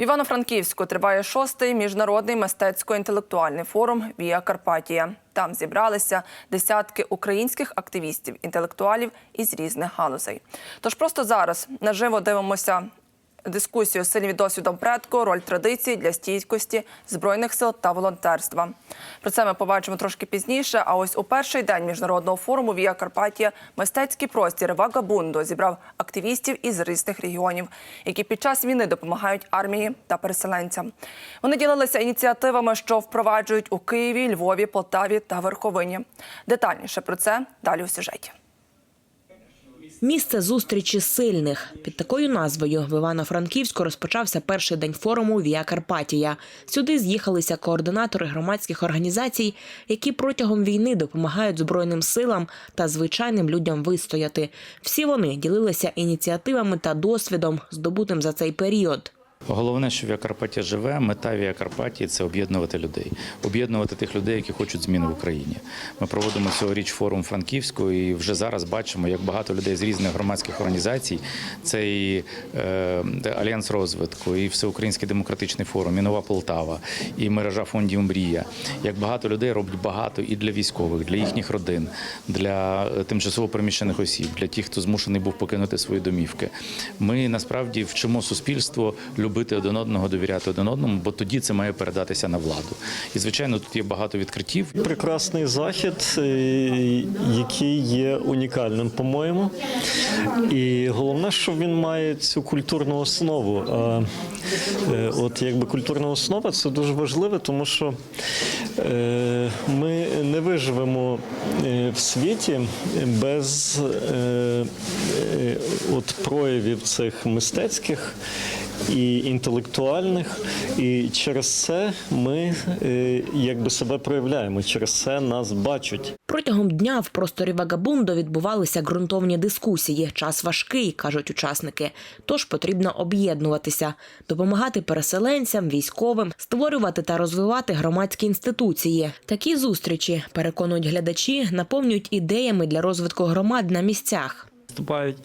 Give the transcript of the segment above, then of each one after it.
В Івано-Франківську триває шостий міжнародний мистецько-інтелектуальний форум Вія Карпатія. Там зібралися десятки українських активістів, інтелектуалів із різних галузей. Тож просто зараз наживо дивимося дискусію з сильним досвідом предку, роль традицій для стійкості збройних сил та волонтерства. Про це ми побачимо трошки пізніше. А ось у перший день міжнародного форуму Вія Карпатія мистецький простір Вагабундо зібрав активістів із різних регіонів, які під час війни допомагають армії та переселенцям. Вони ділилися ініціативами, що впроваджують у Києві, Львові, Полтаві та Верховині. Детальніше про це далі у сюжеті. Місце зустрічі сильних під такою назвою в Івано-Франківську розпочався перший день форуму Вія Карпатія. Сюди з'їхалися координатори громадських організацій, які протягом війни допомагають збройним силам та звичайним людям вистояти. Всі вони ділилися ініціативами та досвідом, здобутим за цей період. Головне, що Віакарпаття живе. Мета Віакарпатії – це об'єднувати людей, об'єднувати тих людей, які хочуть зміни в Україні. Ми проводимо цьогоріч форум Франківську, і вже зараз бачимо, як багато людей з різних громадських організацій. Це і е, Альянс розвитку, і Всеукраїнський демократичний форум, і Нова Полтава, і мережа фондів Мрія. Як багато людей роблять багато і для військових, для їхніх родин, для е, тимчасово переміщених осіб, для тих, хто змушений був покинути свої домівки. Ми насправді вчимо суспільство любити один одного, довіряти один одному, бо тоді це має передатися на владу. І звичайно, тут є багато відкриттів. Прекрасний захід, е, який є унікальним, по-моєму. І головне, що він має цю культурну основу. Е, от якби культурна основа це дуже важливо, тому що е, ми не виживемо в світі без от проявів цих мистецьких і інтелектуальних, і через це ми е, якби себе проявляємо, через це нас бачать. Протягом дня в просторі Вагабундо відбувалися ґрунтовні дискусії. Час важкий, кажуть учасники. Тож потрібно об'єднуватися, допомагати переселенцям, військовим, створювати та розвивати громадські інституції. Такі зустрічі, переконують глядачі, наповнюють ідеями для розвитку громад на місцях. Виступають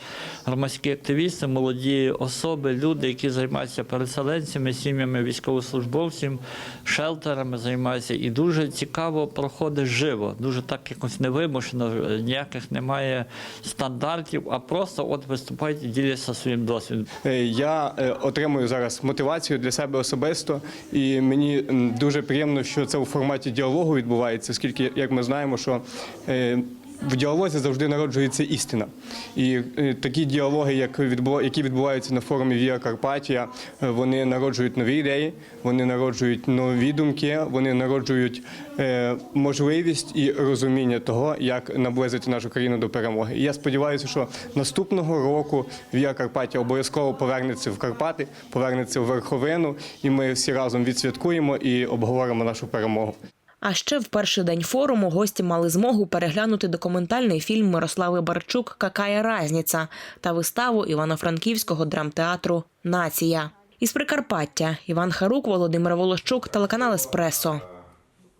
громадські активісти, молоді особи, люди, які займаються переселенцями, сім'ями військовослужбовців, шелтерами займаються. І дуже цікаво проходить живо. Дуже так якось невимушено, ніяких немає стандартів, а просто от виступають і діляться своїм досвідом. Е, Я е, отримую зараз мотивацію для себе особисто, і мені дуже приємно, що це у форматі діалогу відбувається, оскільки, як ми знаємо, що е, в діалозі завжди народжується істина. І е, такі діалоги, які відбуваються на форумі Віа Карпатія, е, вони народжують нові ідеї, вони народжують нові думки, вони народжують е, можливість і розуміння того, як наблизити нашу країну до перемоги. І я сподіваюся, що наступного року Віа Карпатія обов'язково повернеться в Карпати, повернеться в верховину, і ми всі разом відсвяткуємо і обговоримо нашу перемогу. А ще в перший день форуму гості мали змогу переглянути документальний фільм Мирослави Барчук Какая разниця та виставу Івано-Франківського драмтеатру Нація. Із Прикарпаття Іван Харук, Володимир Волощук, телеканал Еспресо.